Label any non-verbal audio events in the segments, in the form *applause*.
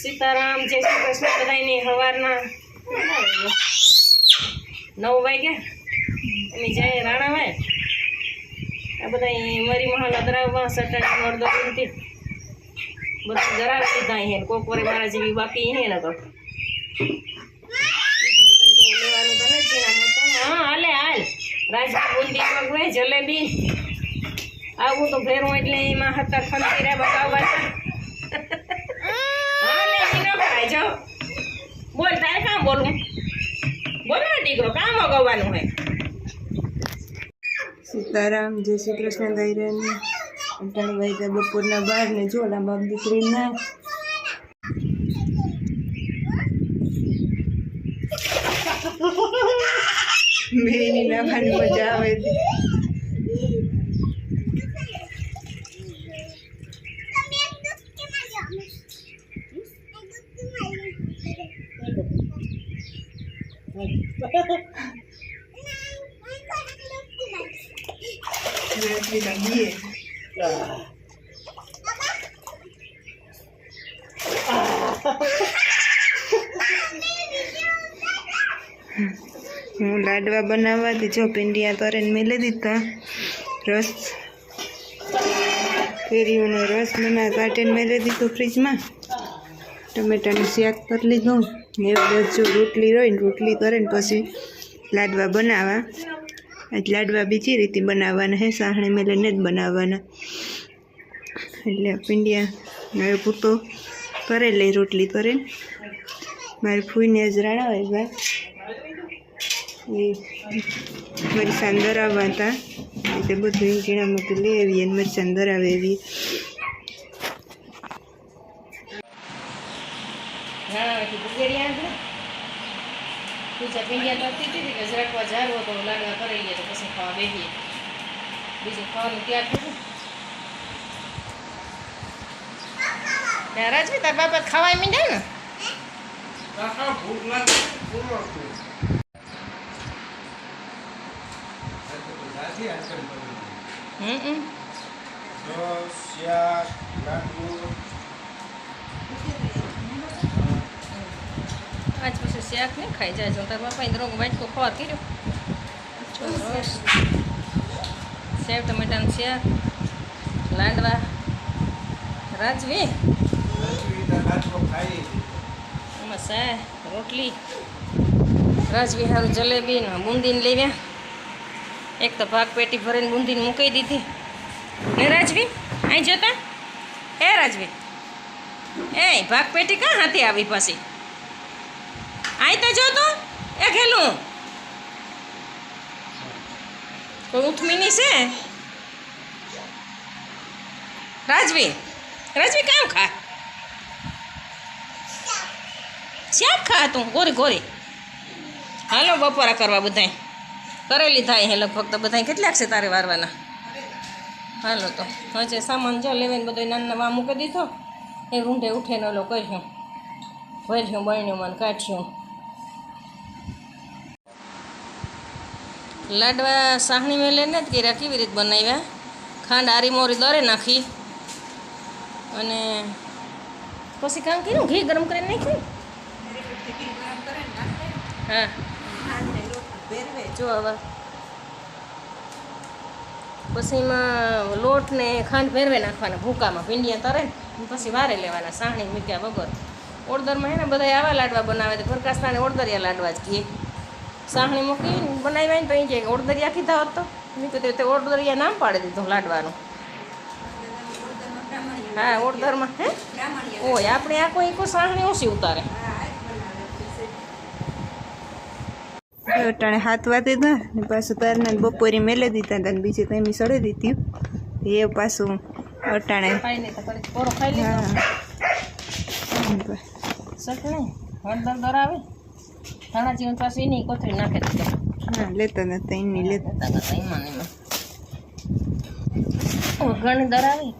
સીતારામ, જય શ્રી કૃષ્ણ બધાની સવારના નવ વાગ્યા. એની રાણા વાય આ બધા મરી મહાલા ધરાવવા સટાડી અડધો ગુમતી બધું ધરાવી દીધા અહીંયા. કોક વરે મારા જેવી બાકી તો. હા, હાલે, હાલ. રાજવી બુંદી મગવે જલેબી. આવું તો ભેરું એટલે એમાં હતા ખંતીરા બતાવવા હા લે ઈ ન કરાય જો બોલ તારે કામ બોલવું બોલ ને દીકરો કામ મગાવવાનું હે. સીતારામ જય શ્રી કૃષ્ણ દૈરાની અટાણ વાગ્યા બપોરના બાર ને જોલા બાપ દીકરીના. બેની નાખવાની મજા આવે છે. રાજવી *laughs* લાગીએ હું લાડવા બનાવવાથી જો પિંડિયા તરીને મેલે દીધા. રસ. કેરીઓનો રસ બનાવ કાઢીને મેલે દીધો ફ્રીજમાં. ટમેટાનું શાક કરી લીધું. ને જો રોટલી રહી ને રોટલી કરીને પછી લાડવા બનાવવા આજ લાડવા બીજી રીતે બનાવવાના હે સાહણે મેલે ને જ બનાવવાના. એટલે પિંડિયા મારો પૂતો કરે લે રોટલી કરે. મારી ફૂઈને જ રાણાવાય ભાઈ એ મરચાં દરાવવા હતા. એટલે બધું ઝીણામાંથી લઈ આવીએ અને મરચાં દરાવે એવી આંધળે પૂજા પિંડિયા તો હતી કે જરાક જારો તો લાડવા કરી ગયા તો પછી ખાવા બેસીએ બીજું ખાવાનું ત્યાં થયું નારાજ તાર બાપા ખાવાય મીંડે ને? હમ હમ. આજ પછી શાક ને ખાઈ જાય. જો તાર બાપા ઇન્દ્રો વાટકો ખોર કર્યો. સેવ, ટમેટાનું શાક, લાડવા, રાજવી. એમાં સા રોટલી, રાજવી સારું જલેબી ને બુંદીને લેવ્યા એક તો ભાગ પેટી ભરીને બુંદીને મૂકી દીધી. ને રાજવી, અહીં જતા? હે રાજવી. એ ભાગ પેટી કાં હાથે આવી પાછી? આઈ તો જો તું, એ ખેલું. કોઈ ઉઠમીની છે? રાજવી રાજવી કામ ખા. શાક ખા તું, ગોરી ગોરી. હાલો બપોરા કરવા બધાય. કરેલી થાય હે લગભગ તો બધાય. કેટલાક છે તારે વારવાના? હાલો તો હજે સામાન જો લેવાને બધો નાના વા મૂકી દીધો. એ રૂંઢે ઉઠીને ઓલો કર્યું. ભર્યું બન્યું મને કાઢ્યું. લાડવા સાહણી મેં ને જ કર્યા, કેવી રીતે બનાવ્યા? ખાંડ આરી મોરી દરે નાખી. અને પછી કામ કર્યું? ઘી ગરમ કરીને નાખ્યું? હા. જો હવે. પછી એમાં લોટ ને ખાંડ ભેરવે નાખવાના, ભૂકામાં, ભીંડિયા તરે પછી વારે લેવાના, સાહણી મૂક્યા વગર. ઓળદરમાં હે ને બધા આવા લાડવા બનાવે તો ઘરકાસ્તાને ઓળદરિયા લાડવા જ કહીએ સાહણી મૂકી બનાવ્યા ને તો અહીં કે ઓળદરિયા કીધા હોત તો. મેં કીધું તે ઓળદરિયા નામ પાડી દીધું લાડવાનું. હા ઓળદરમાં હે? ઓય આપણે આ કોઈ કોઈ સાહણી ઓછી ઉતારે? અટાણે હાથ વાતી હતા ને પાછું તારને બપોરે મેલે દીધા હતા ને બીજી તો સડી દીધી. એ પાછું અટાણે હા. સકણે હળદર દરાવે. ધાણા જીવન પાછું એની કોથળી નાખી હા લેતા નતા એની લેતા લેતા. એમાં એમાં ઘણી દરાવી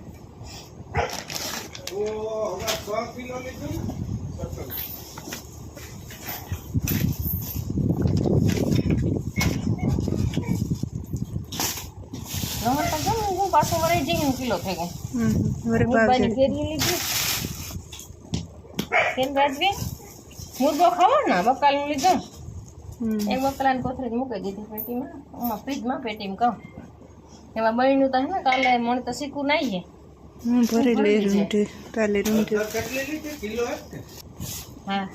રમત તો ગમે હું પાછો વરાઈ જઈને કિલો થઈ ગયો. લીધી. કેમ રાજવી મુરગો ખાવો ને બકાલનું લીધો. એ એક બકલાને કોથળી મૂકી દીધી પેટીમાં. આમાં ફ્રીજમાં પેટીમાં કહું. એમાં બળીનું તો હે ને કાલે મને તો શીખવું નહીં હે ભરી કાલે હા.